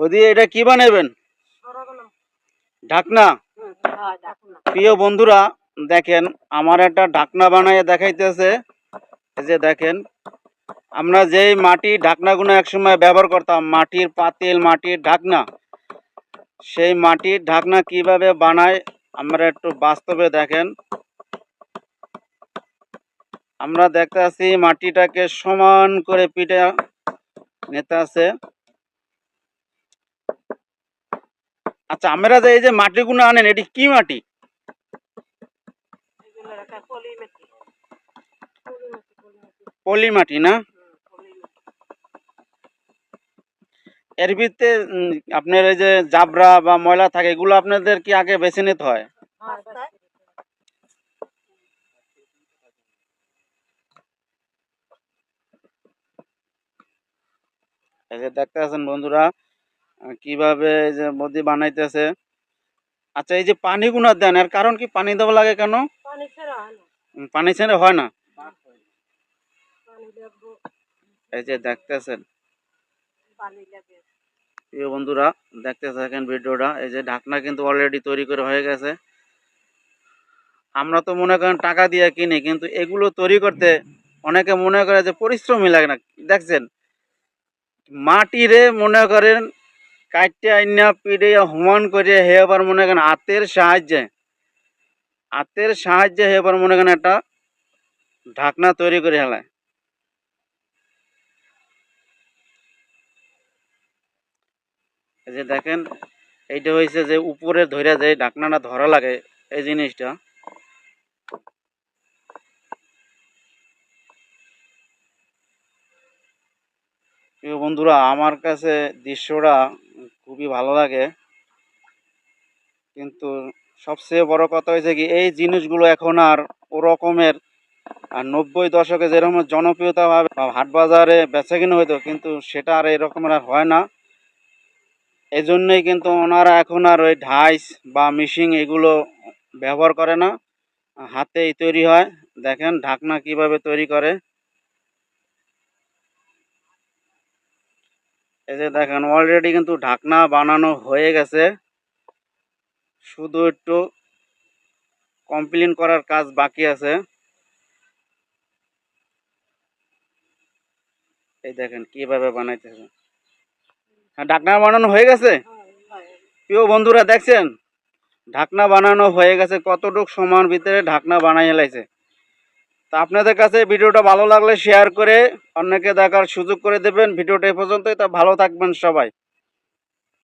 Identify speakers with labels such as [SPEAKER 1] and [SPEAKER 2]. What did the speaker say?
[SPEAKER 1] বৌদি, এটা কি বানাবেন ঢাকনা? প্রিয় বন্ধুরা, দেখেন, আমার একটা ঢাকনা বানায় দেখাইতেছে। যে দেখেন, আমরা যেই ঢাকনাগুলো একসময় ব্যবহার করতাম, মাটির পাতিল, মাটির ঢাকনা। সেই মাটির ঢাকনা কীভাবে বানায় আমরা একটু বাস্তবে দেখেন। আমরা দেখতে আছি মাটিটাকে সমান করে পিঠে নিতে আছে। আচ্ছা আমরা যে এই যে মাটিগুলো আনেন এটি কি মাটি? পলি মাটি না? এর ভিতরে আপনার এই যে জাবরা বা ময়লা থাকে এগুলো আপনাদের কি আগে বেছে নিতে হয়? এই যে দেখতে আছেন বন্ধুরা কীভাবে এই যে মোদি বানাইতেছে? আচ্ছা এই যে পানি গুনা দেন এর কারণ কি পানি দেওয়া লাগে কেন? পানি ছেড়ে হয় না। এই যে দেখতেছেন। প্রিয় বন্ধুরা দেখতে থাকেন ভিডিওটা। এই যে ঢাকনা কিন্তু অলরেডি তৈরি করে হয়ে গেছে। আমরা তো মনে করেন টাকা দিয়ে কিনি কিন্তু এগুলো তৈরি করতে অনেকে মনে করে যে পরিশ্রমই লাগে না। দেখছেন? মাটিরে মনে করেন কাটতে আইনা পিড়ে হুমান করে হে আবার মনে করেন হাতের সাহায্যে। হাতের সাহায্যে হে আবার মনে করেন একটা ঢাকনা তৈরি করে হেলায়। যে দেখেন, এইটা হয়েছে যে উপরে ধরে যে ঢাকনাটা ধরা লাগে, এই জিনিসটা। বন্ধুরা, আমার কাছে দৃশ্যটা খুবই ভালো লাগে। কিন্তু সবচেয়ে বড় কথা হয়েছে কি, এই জিনিসগুলো এখন আর ওরকমের, আর নব্বই দশকে যেরকম জনপ্রিয়তা ভাবে হাট বাজারে বেচা কিনে হইতো, কিন্তু সেটা আর এরকমের আর হয় না। এই জন্যই কিন্তু ওনারা এখন আর ওই ঢাইস বা মিশিং এগুলো ব্যবহার করে না। হাতেই তৈরি হয়। দেখেন ঢাকনা কীভাবে তৈরি করে। এই যে দেখেন অলরেডি কিন্তু ঢাকনা বানানো হয়ে গেছে। শুধু একটু কমপ্লিট করার কাজ বাকি আছে। এই দেখেন, কীভাবে বানাইতেছে। হ্যাঁ ঢাকনা বানানো হয়ে গেছে? প্রিয় বন্ধুরা, দেখছেন? ঢাকনা বানানো হয়ে গেছে। কতটুক সময়ের ভিতরে ঢাকনা বানাই হেলাইছে তা আপনাদের কাছে ভিডিওটা ভালো লাগলে শেয়ার করে অন্যকে দেখার সুযোগ করে দেবেন। ভিডিওটা এই পর্যন্তই, তা ভালো থাকবেন সবাই।